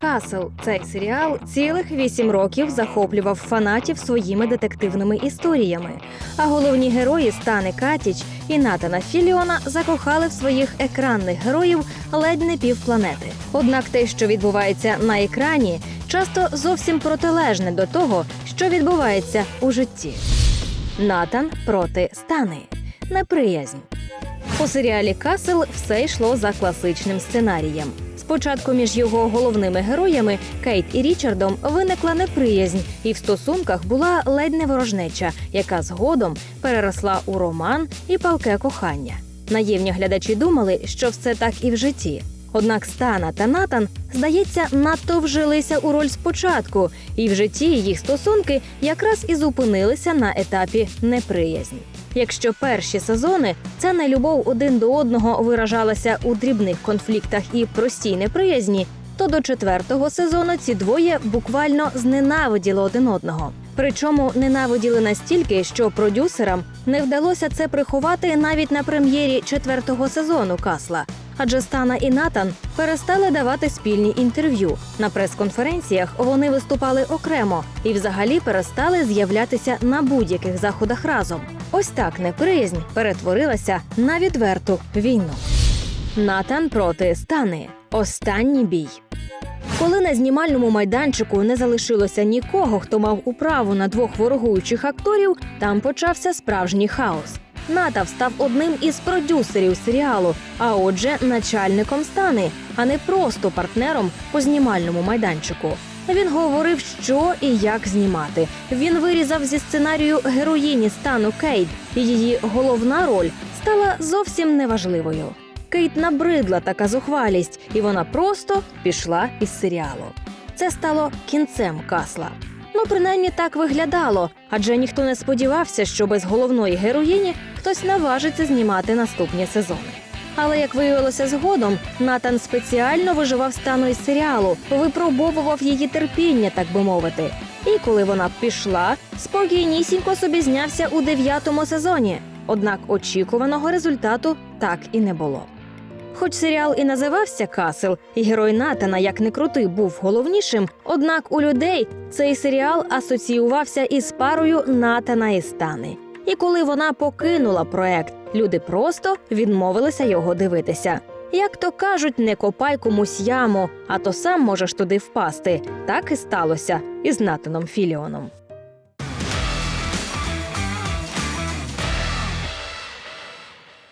Касл. Цей серіал цілих вісім років захоплював фанатів своїми детективними історіями. А головні герої Стани Катіч і Натана Філіона закохали в своїх екранних героїв ледь не півпланети. Однак те, що відбувається на екрані, часто зовсім протилежне до того, що відбувається у житті. Натан проти Стани. Неприязнь. У серіалі Касл все йшло за класичним сценарієм. Спочатку між його головними героями Кейт і Річардом виникла неприязнь, і в стосунках була ледь не ворожнеча, яка згодом переросла у роман і палке кохання. Наївні глядачі думали, що все так і в житті. Однак Стана та Натан, здається, надто вжилися у роль спочатку, і в житті їх стосунки якраз і зупинилися на етапі неприязні. Якщо перші сезони ця нелюбов один до одного виражалася у дрібних конфліктах і простій неприязні, то до четвертого сезону ці двоє буквально зненавиділи один одного. Причому ненавиділи настільки, що продюсерам не вдалося це приховати навіть на прем'єрі четвертого сезону Касла. Адже Стана і Натан перестали давати спільні інтерв'ю. На прес-конференціях вони виступали окремо і взагалі перестали з'являтися на будь-яких заходах разом. Ось так неприязнь перетворилася на відверту війну. Натан проти Стани. Останній бій. Коли на знімальному майданчику не залишилося нікого, хто мав управу на двох ворогуючих акторів, там почався справжній хаос. Натав став одним із продюсерів серіалу, а отже, начальником стани, а не просто партнером по знімальному майданчику. Він говорив, що і як знімати. Він вирізав зі сценарію героїні стану Кейт, її головна роль стала зовсім неважливою. Кейт набридла така зухвалість, і вона просто пішла із серіалу. Це стало кінцем касла. Ну, принаймні так виглядало, адже ніхто не сподівався, що без головної героїні хтось наважиться знімати наступні сезони. Але як виявилося згодом, Натан спеціально виживав стану із серіалу, випробовував її терпіння, так би мовити. І коли вона пішла, спокійнісінько собі знявся у дев'ятому сезоні. Однак очікуваного результату так і не було. Хоч серіал і називався Касл, і герой Натана, як не крутий, був головнішим. Однак у людей цей серіал асоціювався із парою Натана і Стани. І коли вона покинула проект, люди просто відмовилися його дивитися. Як то кажуть, не копай комусь яму, а то сам можеш туди впасти. Так і сталося із Натаном Філіоном.